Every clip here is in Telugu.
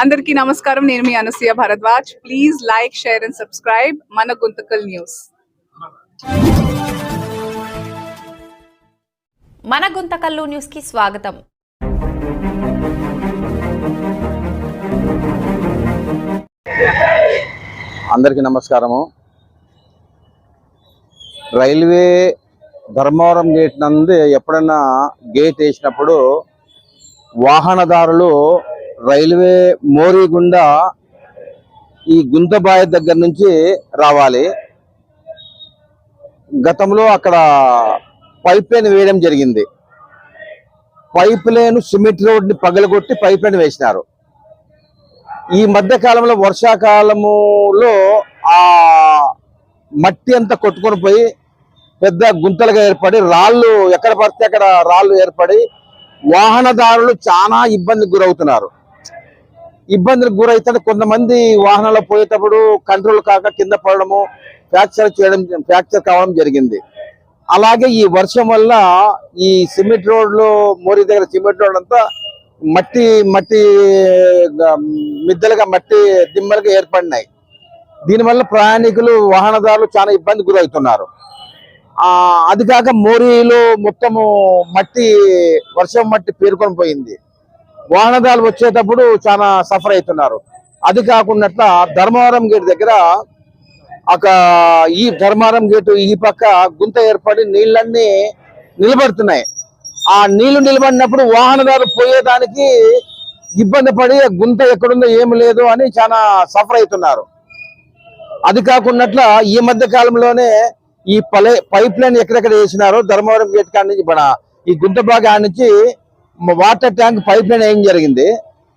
అందరికీ నమస్కారం. నేను మీ Anasuya Bharadwaj. Please like share and subscribe మన గుంతకల్ న్యూస్. మన గుంతకల్లు న్యూస్కి స్వాగతం. అందరికీ నమస్కారము. రైల్వే ధర్మవరం గేట్ నందు ఎప్పుడన్నా గేట్ వేసినప్పుడు వాహనదారులు రైల్వే మోరీ గుండా ఈ గుంతబాయ దగ్గర నుంచి రావాలి. గతంలో అక్కడ పైప్ లైన్ వేయడం జరిగింది. పైప్ లైన్ సిమెంట్ రోడ్ని పగలగొట్టి పైప్ లైన్ వేసినారు. ఈ మధ్య కాలంలో వర్షాకాలములో ఆ మట్టి అంతా కొట్టుకొని పోయి పెద్ద గుంతలుగా ఏర్పడి రాళ్ళు ఎక్కడ పడితే అక్కడ రాళ్ళు ఏర్పడి వాహనదారులు చాలా ఇబ్బందికి గురవుతున్నారు. ఇబ్బందులకు గురవుతాడు కొంతమంది వాహనాల్లో పోయేటప్పుడు కంట్రోల్ కాక కింద పడడము ఫ్రాక్చర్ చేయడం ఫ్రాక్చర్ కావడం జరిగింది. అలాగే ఈ వర్షం వల్ల ఈ సిమెంట్ రోడ్లు మోరీ దగ్గర సిమెంట్ రోడ్ అంతా మట్టి మట్టి మిద్దలుగా మట్టి దిమ్మలుగా ఏర్పడినాయి. దీనివల్ల ప్రయాణికులు వాహనదారులు చాలా ఇబ్బంది గురవుతున్నారు. అది కాక మోరీలో మొత్తము మట్టి వర్షం మట్టి పేరుకొని పోయింది. వాహనదారులు వచ్చేటప్పుడు చాలా సఫర్ అవుతున్నారు. అది కాకుండా ధర్మవరం గేట్ దగ్గర ఒక ఈ ధర్మవరం గేటు ఈ పక్క గుంత ఏర్పడి నీళ్ళన్నీ నిలబడుతున్నాయి. ఆ నీళ్ళు నిలబడినప్పుడు వాహనదారులు పోయేదానికి ఇబ్బంది పడి గుంత ఎక్కడుందో ఏమి లేదు అని చాలా సఫర్ అవుతున్నారు. అది కాకుండా ఈ మధ్య కాలంలోనే ఈ పలే పైప్ లైన్ ఎక్కడెక్కడ వేసినారో ధర్మవరం గేట్ కాడ నుంచి మన ఈ గుంత భాగా నుంచి వాటర్ ట్యాంక్ పైప్ లైన్ వేయడం జరిగింది.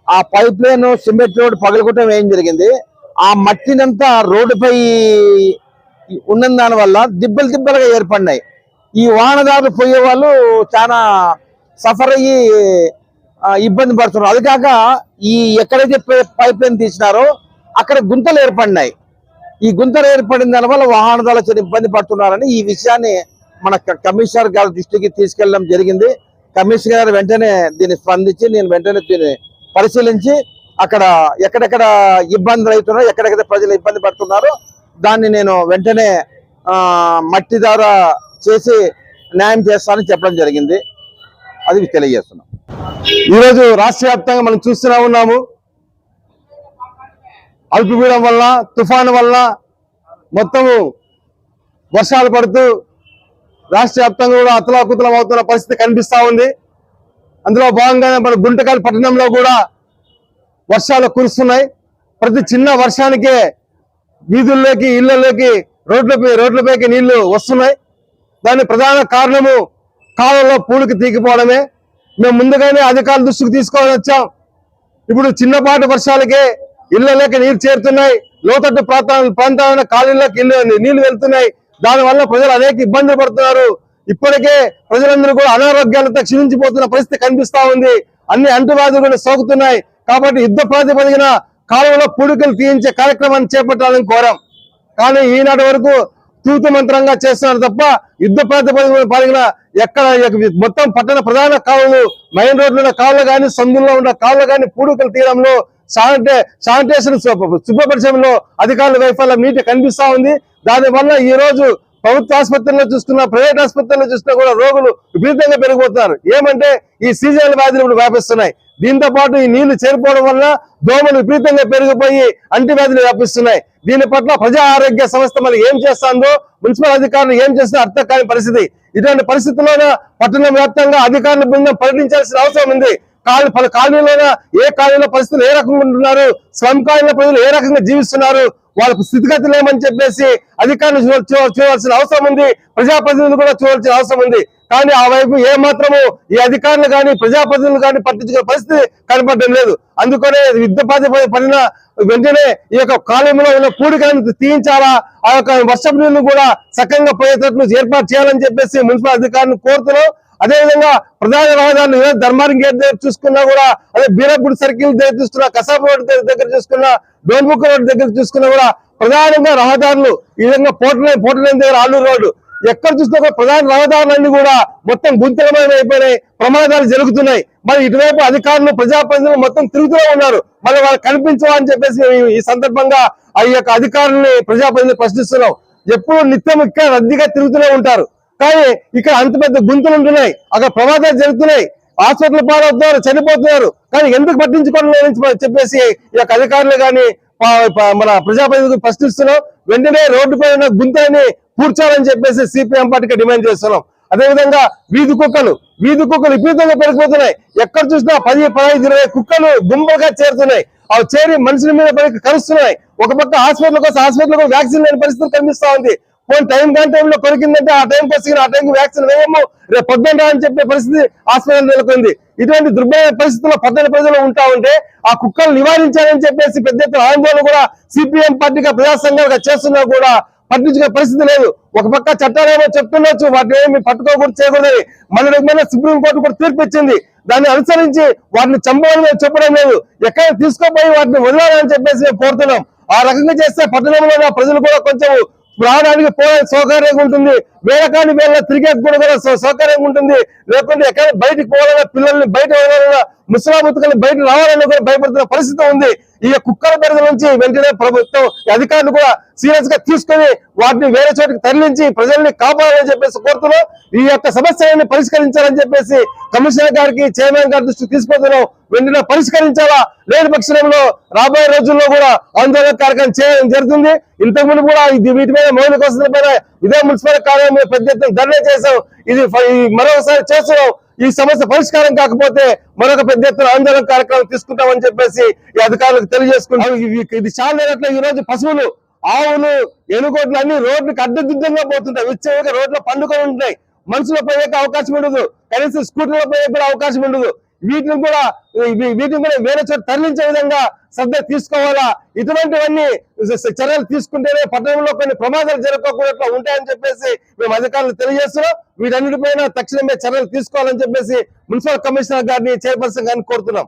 ఆ పైప్ లైన్ సిమెంట్ రోడ్ పగలగొట్టడం వేయడం జరిగింది. ఆ మట్టినంతా రోడ్డుపై ఉన్న దాని వల్ల దిబ్బలు దిబ్బలుగా ఏర్పడినాయి. ఈ వాహనదారులు పోయే వాళ్ళు చాలా సఫర్ అయ్యి ఇబ్బంది పడుతున్నారు. అది కాక ఈ ఎక్కడైతే పైప్ లైన్ తీసినారో అక్కడ గుంతలు ఏర్పడినాయి. ఈ గుంతలు ఏర్పడిన దాని వల్ల వాహనదారులు చాలా ఇబ్బంది పడుతున్నారని ఈ విషయాన్ని మన కమిషనర్ గారి దృష్టికి తీసుకెళ్ళడం జరిగింది. కమిషనర్ గారు వెంటనే దీన్ని స్పందించి నేను వెంటనే దీన్ని పరిశీలించి అక్కడ ఎక్కడెక్కడ ఇబ్బందులు అవుతున్నారో ఎక్కడెక్కడ ప్రజలు ఇబ్బంది పడుతున్నారో దాన్ని నేను వెంటనే మట్టి ద్వారా చేసి న్యాయం చేస్తానని చెప్పడం జరిగింది. అది తెలియజేస్తున్నాం. ఈరోజు రాష్ట్ర వ్యాప్తంగా మనం చూస్తూనే ఉన్నాము. అల్పపీడం వల్ల తుఫాను వల్ల మొత్తము వర్షాలు పడుతూ రాష్ట్ర వ్యాప్తంగా కూడా అతలాకుతలం అవుతున్న పరిస్థితి కనిపిస్తా ఉంది. అందులో భాగంగానే మన గుంటకల్ పట్టణంలో కూడా వర్షాలు కురుస్తున్నాయి. ప్రతి చిన్న వర్షానికే వీధుల్లోకి ఇళ్ళలోకి రోడ్లపై రోడ్లపైకి నీళ్ళు వస్తున్నాయి. దాని ప్రధాన కారణము కాలంలో పూడికి తీగిపోవడమే. మేము ముందుగానే అధికారుల దృష్టికి తీసుకోవాలని వచ్చాం. ఇప్పుడు చిన్నపాటి వర్షాలకే ఇళ్ళలోకి నీరు చేరుతున్నాయి. లోతట్టు ప్రాంతాల ప్రాంతాలైన కాలనీలోకి ఇల్లు నీళ్ళు వెళ్తున్నాయి. దాని వల్ల ప్రజలు అనేక ఇబ్బందులు పడుతున్నారు. ఇప్పటికే ప్రజలందరూ కూడా అనారోగ్యాలతో క్షీణించిపోతున్న పరిస్థితి కనిపిస్తా ఉంది. అన్ని అంటువ్యాధులు కూడా సోకుతున్నాయి. కాబట్టి యుద్ధ ప్రాతిపదికన కాలంలో పూడికలు తీయించే కార్యక్రమాన్ని చేపట్టాలని కోరాం. కానీ ఈనాటి వరకు తూతు మంత్రంగా చేస్తున్నారు తప్ప యుద్ధ ప్రాతిపదికన పాల్గొన ఎక్కడ మొత్తం పట్టణ ప్రధాన కాలువలు మెయిన్ రోడ్డు ఉన్న కాళ్ళు కానీ సందుల్లో ఉన్న కాళ్ళు కానీ పూడికలు తీయడంలో శానిటేషన్ శుభ్రపరిచయంలో అధికారుల వైఫల్యం నీటి కనిపిస్తా ఉంది. దానివల్ల ఈ రోజు ప్రభుత్వ ఆసుపత్రుల్లో చూస్తున్నా ప్రైవేట్ ఆసుపత్రుల్లో చూస్తున్నా కూడా రోగులు విపరీతంగా పెరిగిపోతున్నారు. ఏమంటే ఈ సీజనల్ వ్యాధులు ఇప్పుడు వ్యాపిస్తున్నాయి. దీంతో పాటు ఈ నీళ్ళు చేరిపోవడం వల్ల దోమలు విపరీతంగా పెరిగిపోయి అంటువ్యాధులు వ్యాపిస్తున్నాయి. దీని పట్ల ప్రజా ఆరోగ్య సంస్థ మరి ఏం చేస్తుందో మున్సిపల్ అధికారులు ఏం చేస్తున్నా అర్థం కాని పరిస్థితి. ఇటువంటి పరిస్థితుల్లోన పట్టణ వ్యాప్తంగా అధికారుల బృందం పర్యటించాల్సిన అవసరం ఉంది. పలు కాలనీలోన ఏ కాలనీలో పరిస్థితులు ఏ రకంగా ఉంటున్నారు స్లమ్ కాలనీల ప్రజలు ఏ రకంగా జీవిస్తున్నారు వాళ్ళ స్థితిగతులు ఏమని చెప్పేసి అధికారులు చూడ- చూడాల్సిన అవసరం ఉంది ప్రజాప్రతినిధులు కూడా చూడాల్సిన అవసరం ఉంది. కానీ ఆ వైపు ఏ మాత్రము ఈ అధికారులు కానీ ప్రజాప్రతినిధులు కానీ పట్టించుకునే పరిస్థితి కనపడడం లేదు. అందుకనే యుద్ధ పడిన వెంటనే ఈ యొక్క కాలంలో ఉన్న పూడికలను తీయించాలా ఆ యొక్క వర్షపు నీళ్ళు కూడా సక్రంగా పోయేటట్లు ఏర్పాటు చేయాలని చెప్పేసి మున్సిపల్ అధికారులను కోరుతున్నాం. అదేవిధంగా ప్రధాన రహదారులు ఏ ధర్మారం గేట్ దగ్గర చూసుకున్నా కూడా అదే బీరపూడి సర్కిల్ దగ్గర చూసుకున్నా కసాబ్ రోడ్ దగ్గర దగ్గర చూసుకున్నా డోన్బుక్ రోడ్ దగ్గర చూసుకున్నా కూడా ప్రధానంగా రహదారులు ఈ విధంగా పోర్టలైన్ పోటలైన్ దగ్గర ఆలూరు రోడ్డు. ఎక్కడ చూసినా కూడా ప్రధాన రహదారులన్నీ కూడా మొత్తం గుంతలమైన అయిపోయినాయి ప్రమాదాలు జరుగుతున్నాయి. మరి ఇటువైపు అధికారులు ప్రజాప్రతినిధులు మొత్తం తిరుగుతూనే ఉన్నారు. మరి వాళ్ళు కనిపించవా అని చెప్పేసి ఈ- ఈ సందర్భంగా ఆ యొక్క అధికారుల్ని ప్రజాప్రతినిధులు ప్రశ్నిస్తున్నాం. ఎప్పుడు నిత్యం ఇక్కడ రద్దీగా తిరుగుతూనే ఉంటారు. కానీ ఇక్కడ అంత పెద్ద గుంతులు ఉంటున్నాయి. అక్కడ ప్రమాదాలు జరుగుతున్నాయి. హాస్పిటల్ పాలవుతున్నారు చనిపోతున్నారు. కానీ ఎందుకు పట్టించుకోవడం లేదని చెప్పేసి ఈ యొక్క అధికారులు కానీ మన ప్రజాప్రతినిధులు ప్రశ్నిస్తున్నాం వెంటనే రోడ్డుపై ఉన్న గుంతని పూడ్చాలని చెప్పేసి సిపిఎం పార్టీకి డిమాండ్ చేస్తున్నాం. అదేవిధంగా వీధి కుక్కలు వీధి కుక్కలు విపరీతంగా పెరిగిపోతున్నాయి. ఎక్కడ చూసినా పది పదహైదు ఇరవై కుక్కలు గుంపులుగా చేరుతున్నాయి. అవి చేరి మనుషుల మీద పడి కలుస్తున్నాయి ఒక పక్క హాస్పిటల్ కోసం హాస్పిటల్ వ్యాక్సిన్ లేని పరిస్థితి కనిపిస్తా ఉంది. పోనీ టైం కాని టైంలో కొరికిందంటే ఆ టైం కోసం ఆ టైంకి వ్యాక్సిన్ వేయము. రేపు పొద్దున అని చెప్పే పరిస్థితి హాస్పిటల్ నెలకొంది. ఇటువంటి దుర్భర పరిస్థితుల్లో పద్దెనిమిది ప్రజలు ఉంటా ఉంటే ఆ కుక్కలు నివారించాలని చెప్పేసి పెద్ద ఎత్తున ఆందోళన కూడా సిపిఎం పార్టీగా ప్రజా సంఘాలుగా చేస్తున్నా కూడా పట్టించుకునే పరిస్థితి లేదు. ఒక పక్క చట్టాలేమో చెప్తుండొచ్చు వాటిని ఏమి పట్టుకోకూడదు చేయకూడదని మన మీద సుప్రీంకోర్టు కూడా తీర్పు ఇచ్చింది. దాన్ని అనుసరించి వాటిని చంపాలని చెప్పడం లేదు. ఎక్కడ తీసుకోపోయి వాటిని వదలాలని చెప్పేసి మేము కోరుతున్నాం. ఆ రకంగా చేస్తే పట్టణంలో ప్రజలు కూడా కొంచెం రావడానికి పోయే సౌకర్యంగా ఉంటుంది. వేళకాని వేళ తిరిగే కూడా సౌకర్యంగా ఉంటుంది. లేకుంటే ఎక్కడ బయటికి పోవాలన్నా పిల్లల్ని బయట వెళ్ళాలన్నా ముసలా ముతుకల్ని బయట రావాలని కూడా భయపడుతున్న పరిస్థితి ఉంది. ఈ కుక్కల బెరద నుంచి వెంటనే ప్రభుత్వం అధికారులు కూడా సీరియస్గా తీసుకొని వాటిని వేరే చోటికి తరలించి ప్రజల్ని కాపాడాలని చెప్పేసి కోరుతున్నాం. ఈ యొక్క సమస్యలను పరిష్కరించాలని చెప్పేసి కమిషనర్ గారికి చైర్మన్ గారి దృష్టికి తీసుకుపోతున్నాం వెంటనే పరిష్కరించాలా? లేని పక్షంలో రాబోయే రోజుల్లో కూడా ఆందోళన కార్యక్రమం చేయడం జరుగుతుంది. ఇంతకు ముందు కూడా ఇది వీటి మీద మౌలిక వసతుల పైన ఇదే మున్సిపల్ కార్యాలయం పెద్ద ఎత్తున ధర్నా చేశాం. ఇది మరొకసారి చేస్తున్నాం. ఈ సమస్య పరిష్కారం కాకపోతే మరొక పెద్ద ఎత్తున ఆందోళన కార్యక్రమం తీసుకుంటామని చెప్పేసి ఈ అధికారులకు తెలియజేసుకుంటాం ఇది చాలా ఈ రోజు పశువులు ఆవులు ఎనుగోట్లు అన్ని రోడ్లకు అడ్డదిద్దంగా పోతుంటాయి. విచ్చగా రోడ్ల పండుకొని ఉంటాయి మనుషులు పోయేక అవకాశం ఉండదు. కనీసం స్కూటర్లో పోయే కూడా అవకాశం ఉండదు. వీటిని కూడా వీటిని కూడా వేరే చోట తరలించే విధంగా శ్రద్ధ తీసుకోవాలా? ఇటువంటివన్నీ చర్యలు తీసుకుంటేనే పట్టణంలో కొన్ని ప్రమాదాలు జరగకుండా ఉంటాయని చెప్పేసి మేము అధికారులు తెలియజేస్తున్నాం. వీటన్నిటిపైన తక్షణమే చర్యలు తీసుకోవాలని చెప్పేసి మున్సిపల్ కమిషనర్ గారిని చైర్పర్సన్ గారిని కోరుతున్నాం.